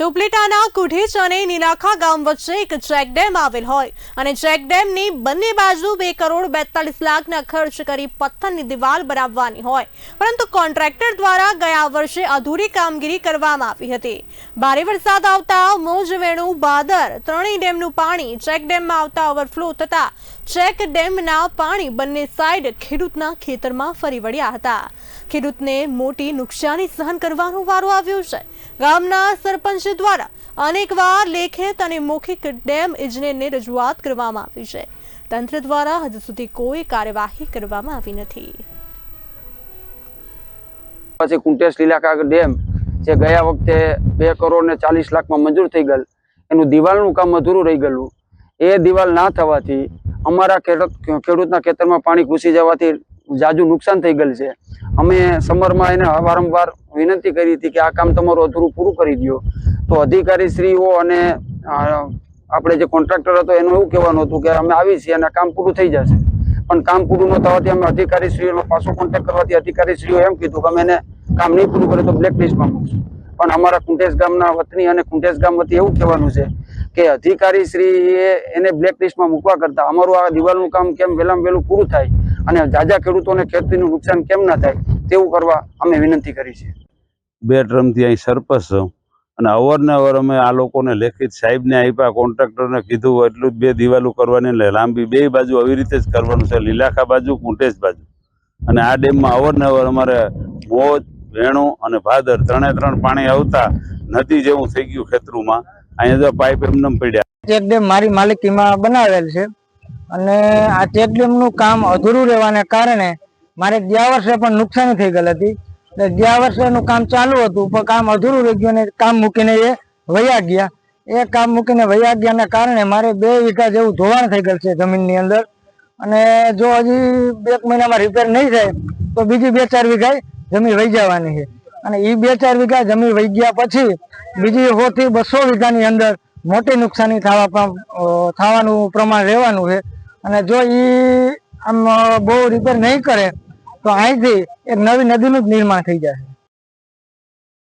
તો ઉપલેટાના કુઢેચ અને નીલાખા ગામ વચ્ચે એક ચેકડેમ આવેલ હોય અને ચેકડેમની બંને બાજુ બે કરોડ બેતાલીસ લાખના ખર્ચ કરી પથ્થરની દિવાલ બનાવવાની હોય. પરંતુ કોન્ટ્રાક્ટર દ્વારા ગયા વર્ષે અધૂરી કામગીરી કરવામાં આવી હતી. ભારે વરસાદ આવતા મોજ વેણુ, બાદર ત્રણેય ડેમનું પાણી ચેકડેમમાં આવતા ઓવરફ્લો થતા ચેક ડેમના પાણી બંને સાઈડ ખેડૂતના ખેતરમાં ફરી વળ્યા હતા. ખેડૂતને મોટી નુકસાની સહન કરવાનો વારો આવ્યો છે. ગામના સરપંચ દ્વારા અનેકવાર લેખિત અને મૌખિક ડેમ ઇજનેરને રજૂઆત કરવામાં આવી છે. તંત્ર દ્વારા હજુ સુધી કોઈ કાર્યવાહી કરવામાં આવી નથી. પછી કુંટેશ લીલાકા ડેમ, જે ગયા વખતે બે કરોડ ને ચાલીસ લાખમાં મંજૂર થઈ ગયેલ. એનું દિવાલનું કામ અધૂરું રહી ગયેલું. એ દિવાલ ના થવાથી અમારા ખેડૂત, ખેડૂતના ખેતરમાં પાણી ઘૂસી જવાથી જાજુ નુકસાન થઈ ગયેલ છે. અમે સમરમાં એને વારંવાર વિનંતી કરી હતી કે આ કામ તમારું અધૂરું પૂરું કરી દો તો અધિકારી શ્રીઓ અને આપણે જે કોન્ટ્રાક્ટર હતો એનું એવું કહેવાનું હતું કે અમે આવી છીએ અને કામ પૂરું થઈ જશે. પણ કામ પૂરું ન થવાથી અમે અધિકારી શ્રીઓનો પાછો કોન્ટેક્ટ કરવાથી અધિકારી શ્રીઓ એમ કીધું કે અમે એને કામ નહીં પૂરું કરે તો બ્લેક લિસ્ટમાં મૂકશું. પણ અમારા કુંટેશ ગામના વતની અને કુંટેશ ગામ વતી એવું કહેવાનું છે કે અધિકારી અધિકારીશ્રીએ એને બ્લેક લિસ્ટમાં મૂકવા કરતા અમારું આ દિવાલનું કામ કેમ વહેલામાં વહેલું પૂરું થાય અને જાજા ખેડૂતોને ખેતીનું નુકસાન કેમ ના થાય તેવું કરવા અમે વિનંતી કરી છે. બે ટર્મથી અહીં સરપંચ અને અવારનવાર અમે આ લોકોને લેખિત સાહેબને આપ્યા, કોન્ટ્રાક્ટરને કીધું એટલું જ બે દિવાલો કરવાની એટલે લાંબી બે બાજુ આવી રીતે જ કરવાનું છે, લીલાખા બાજુ કુંટેશ બાજુ. અને આ ડેમમાં અવારનવાર અમારે મોજ, વેણું અને ભાદર ત્રણે ત્રણ પાણી આવતા નદી જેવું થઈ ગયું ખેતરુમાં. અહીંયા જો પાઇપ એમને પડ્યા. ચેક ડેમ મારી માલિકીમાં બનાવેલ છે અને આ ચેક ડેમનું કામ અધૂરું રહેવાને કારણે મારે ગયા વર્ષે પણ નુકસાની થઈ ગયેલ હતી. ગયા વર્ષે એનું કામ ચાલુ હતું, પણ કામ અધૂરું રહી ગયું અને કામ મૂકીને એ વયા ગયા. એ કામ મૂકીને વયા ગયાના કારણે મારે બે વીઘા જેવું ધોવાણ થઈ ગયેલ છે જમીનની અંદર. અને જો હજી બે મહિનામાં રિપેર નહીં થાય, તો બીજી બે ચાર વીઘા જમીન વહી જવાની છે. અને એ બે ચાર વીઘા જમીન વહી ગયા પછી બીજી સો થી બસો વીઘાની અંદર મોટી નુકસાની થવા થવાનું પ્રમાણ રહેવાનું છે. અને જો એ આમ બહુ રિપેર નહીં કરે તો અહીંથી એક નવી નદીનું જ નિર્માણ થઈ જશે.